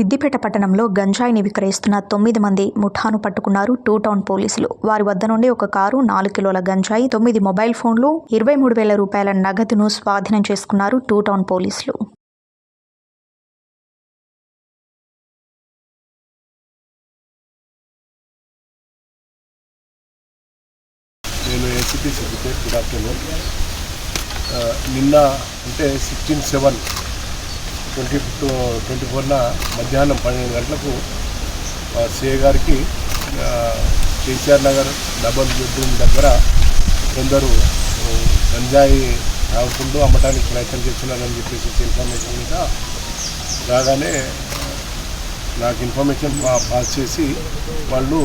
సిద్దిపేట పట్టణంలో గంజాయిని విక్రయిస్తున్న తొమ్మిది మంది ముఠాను పట్టుకున్నారు టూ టౌన్ పోలీసులు. వారి వద్ద నుండి ఒక కారు నాలుగు కిలోల గంజాయి తొమ్మిది మొబైల్ ఫోన్లు ఇరవై మూడు వేల రూపాయల నగదును స్వాధీనం చేసుకున్నారు టూ టౌన్ పోలీసులు. నిన్న అంటే సిక్స్టీన్ సెవెన్ ట్వంటీ ట్వంటీ ఫోర్న మధ్యాహ్నం పన్నెండు గంటలకు సిఏ గారికి కేసీఆర్ నగర్ డబల్ బెడ్రూమ్ దగ్గర కొందరు గంజాయి తాగుకుంటూ అమ్మడానికి ప్రయత్నం చేస్తున్నారని చెప్పేసి ఇన్ఫర్మేషన్ మీద రాగానే నాకు ఇన్ఫర్మేషన్ పాస్ చేసి వాళ్ళు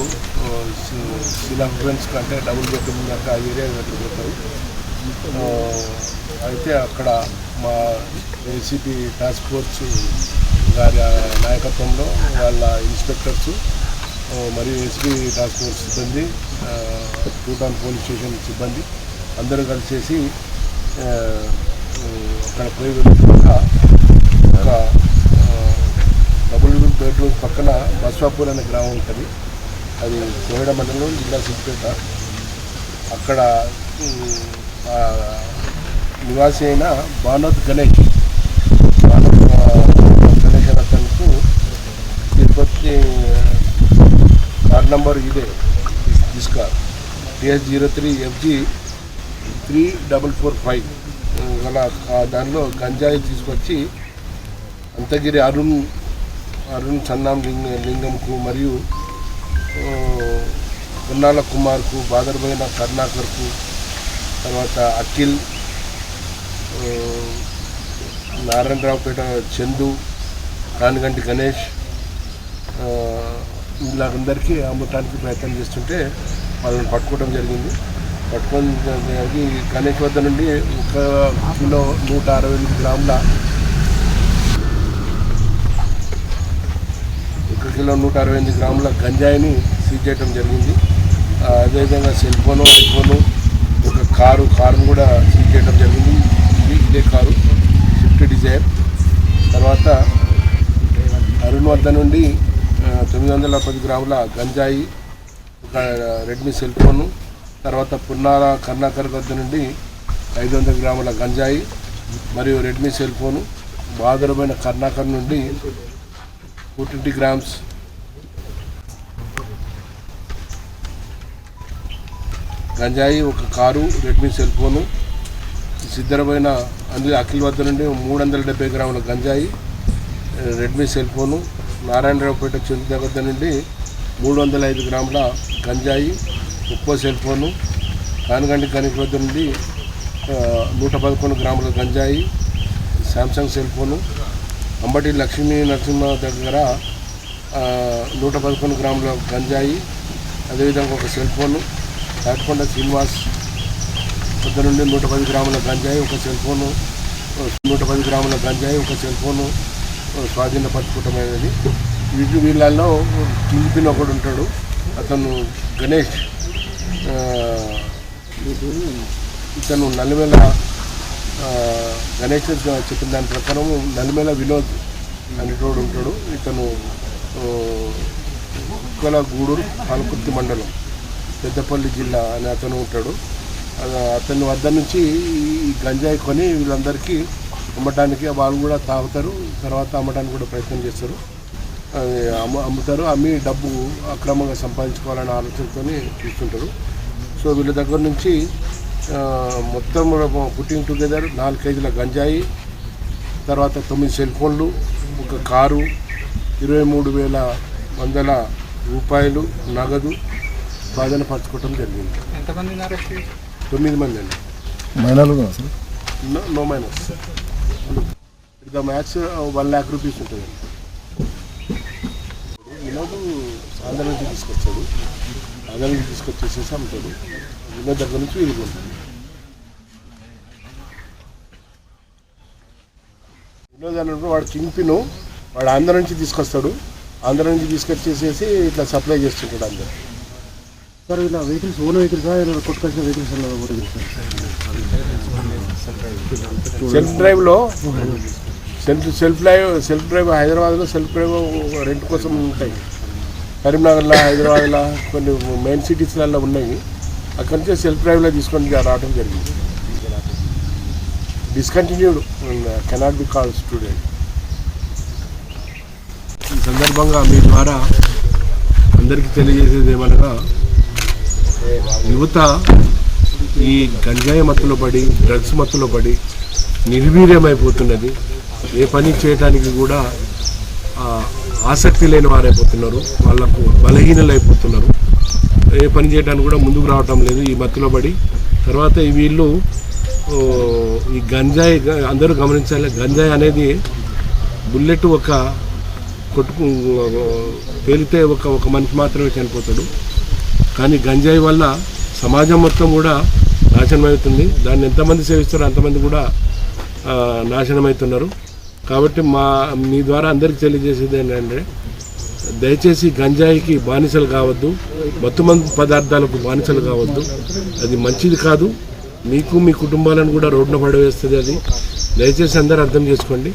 శీలా ఫ్రెండ్స్ కంటే డబుల్ బెడ్రూమ్ దాకా ఆ ఏరియా దగ్గర పోతారు అయితే అక్కడ మా ఏసీపీ టాస్క్ ఫోర్స్ గారి నాయకత్వంలో వాళ్ళ ఇన్స్పెక్టర్స్ మరియు ఎస్పీ టాస్క్ ఫోర్స్ సిబ్బంది ఆ, పోలీస్ స్టేషన్ సిబ్బంది అందరూ కలిసేసి అక్కడ పోయి వెళ్ళిన ఒక ఆ, డబుల్ బెడ్రూమ్ పక్కన బస్వాపూర్ అనే గ్రామం ఉంటుంది. అది కోయడ మండలం జిల్లా సిద్దిపేట. అక్కడ నివాసి అయిన భానోద్ గణేష్ కార్ నంబర్ ఇదే. This car TS zero three FG three double four five. గల దానిలో గంజాయి తీసుకొచ్చి అంతగిరి అరుణ్ అరుణ్ సన్నాం లింగ లింగంకు మరియు ఆ, పున్నాల కుమార్కు బాదర్బైన కర్ణాకర్కు తర్వాత అఖిల్ నారాయణరావుపేట చందు కానిగంటి గణేష్ వీళ్ళందరికీ అమ్మటానికి ప్రయత్నం చేస్తుంటే వాళ్ళని పట్టుకోవడం జరిగింది. పట్టుకొని జరిగి గణేష్ వద్ద నుండి ఒక కిలో నూట అరవై ఎనిమిది గ్రాముల ఒక కిలో నూట అరవై ఎనిమిది గ్రాముల గంజాయిని సీజ్ చేయడం జరిగింది. అదేవిధంగా సెల్ ఫోను ఐఫోను ఒక కారు కారును కూడా సీజ్ చేయడం జరిగింది. ఇది ఇదే కారు స్విఫ్ట్ డిజైర్. తర్వాత అరుణ్ వద్ద నుండి తొమ్మిది వందల పది గ్రాముల గంజాయి ఒక రెడ్మీ సెల్ ఫోను తర్వాత పున్నార కర్ణాకర్ వద్ద నుండి ఐదు వందల గ్రాముల గంజాయి మరియు రెడ్మీ సెల్ ఫోను బాదరమైన కర్ణాకర్ నుండి టూ ట్వంటీ గ్రామ్స్. గంజాయి ఒక కారు రెడ్మీ సెల్ ఫోను సిద్ధరమైన అందులో అఖిల్ వద్ద నుండి మూడు వందల డెబ్బై గ్రాముల గంజాయి రెడ్మీ సెల్ ఫోను నారాయణరావుపేట చెందిన దగ్గర నుండి మూడు వందల ఐదు గ్రాముల గంజాయి ఉప్పో సెల్ ఫోను కానగండి కనిక వద్ద నుండి నూట పదకొండు గ్రాముల గంజాయి Samsung cell phone Ambati Lakshmi Narasimha దగ్గర నూట పదకొండు గ్రాముల గంజాయి అదేవిధంగా ఒక సెల్ ఫోను తాటికొండ శ్రీనివాస్ వద్ద నుండి నూట పది గ్రాముల గంజాయి ఒక సెల్ ఫోను నూట పది గ్రాముల గంజాయి ఒక సెల్ ఫోను స్వాధీనపరచుకోవటమైనది. వీటి వీళ్ళల్లో కింగ్పిన్ ఒకడు ఉంటాడు. అతను గణేష్. ఇతను నలిమేల గణేష్ చెప్పిన దాని ప్రకారం నలిమేల వినోద్ అనేటోడు ఉంటాడు. ఇతను కుక్కల గూడూరు పాలకుర్తి మండలం పెద్దపల్లి జిల్లా అని అతను ఉంటాడు. అతని వద్ద నుంచి ఈ గంజాయి కొని వీళ్ళందరికీ అమ్మటానికి వాళ్ళు కూడా తాగుతారు. తర్వాత అమ్మడానికి కూడా ప్రయత్నం చేస్తారు. అది అమ్ము అమ్ముతారు. అమ్మి డబ్బు అక్రమంగా సంపాదించుకోవాలనే ఆలోచనతో చూస్తుంటారు. సో వీళ్ళ దగ్గర నుంచి మొత్తం పుట్టింగ్ టుగెదర్ నాలుగు కేజీల గంజాయి తర్వాత తొమ్మిది సెల్ ఫోన్లు ఒక కారు ఇరవై మూడు వేల వందల రూపాయలు నగదు స్వాధీనపరచుకోవటం జరిగింది. చేసి తొమ్మిది మంది అండి. మైనర్లు sir? No no minus the max one lakh rupees ఉంటుంది. వినోద్ ఆంధ్ర నుంచి తీసుకొచ్చాడు. ఆంధ్ర నుంచి తీసుకొచ్చేసేసి అమ్ముతాడు. వినోద్ దగ్గర నుంచి వీలుకుంటాడు వినోద్ అన్నప్పుడు వాడు కింగ్ పిన్. వాడు ఆంధ్ర నుంచి తీసుకొస్తాడు. ఆంధ్ర నుంచి తీసుకొచ్చేసేసి ఇట్లా సప్లై చేస్తుంటాడు అందరు. సార్ ఇలా వెహికల్స్ ఓన్ వెహికల్స్ కొట్టుకొచ్చిన వెహికల్స్ సెల్ఫ్ డ్రైవ్లో self self drive self drive హైదరాబాద్లో సెల్ఫ్ డ్రైవ్ రెంట్ కోసం ఉంటాయి. కరీంనగర్లో హైదరాబాద్లో కొన్ని మెయిన్ సిటీస్లలో ఉన్నాయి. అక్కడి నుంచే సెల్ఫ్ డ్రైవ్లో తీసుకొని రావడం జరిగింది. Discontinued cannot be call student ఈ సందర్భంగా మీ ద్వారా అందరికీ తెలియజేసేది ఏమనగా యువత ఈ గంజాయి మత్తులో పడి డ్రగ్స్ మత్తులో పడి నిర్వీర్యమైపోతున్నది. ఏ పని చేయడానికి కూడా ఆసక్తి లేని వారైపోతున్నారు. వాళ్ళకు బలహీనలు అయిపోతున్నారు. ఏ పని చేయడానికి కూడా ముందుకు రావటం లేదు ఈ మత్తులో పడి. తర్వాత వీళ్ళు ఈ గంజాయి అందరూ గమనించాలి. గంజాయి అనేది బుల్లెట్ ఒక కొట్టుకు పేలితే ఒక ఒక మనిషి మాత్రమే చనిపోతాడు. కానీ గంజాయి వల్ల సమాజం మొత్తం కూడా నాశనం అవుతుంది దాన్ని ఎంతమంది సేవిస్తారో అంతమంది కూడా నాశనమవుతున్నారు. నాశనం అవుతున్నారు కాబట్టి మా మీ ద్వారా అందరికీ తెలియజేసేది ఏంటంటే దయచేసి గంజాయికి బానిసలు కావద్దు మత్తుమందు పదార్థాలకు బానిసలు కావద్దు. అది మంచిది కాదు. మీకు మీ కుటుంబాలను కూడా రోడ్డున పడవేస్తుంది అది. దయచేసి అందరూ అర్థం చేసుకోండి.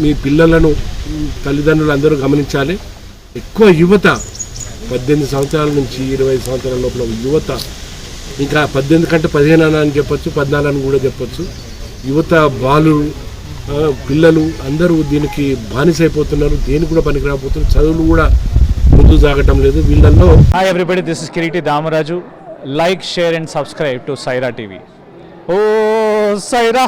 మీ- పిల్లలను తల్లిదండ్రులు అందరూ గమనించాలి. ఎక్కువ యువత పద్దెనిమిది సంవత్సరాల నుంచి ఇరవై సంవత్సరాల లోపల యువత ఇంకా పద్దెనిమిది కంటే పదిహేను అని చెప్పొచ్చు పద్నాలుగు అని కూడా చెప్పొచ్చు. యువత బాలు పిల్లలు అందరూ దీనికి బానిసైపోతున్నారు దేనికి కూడా పనికి రాకపోతున్నారు చదువులు కూడా ముందు సాగటం లేదు. వీళ్ళల్లో hi everybody this is Kireeti Damaraju like share and subscribe to Saira TV oh Sye Raa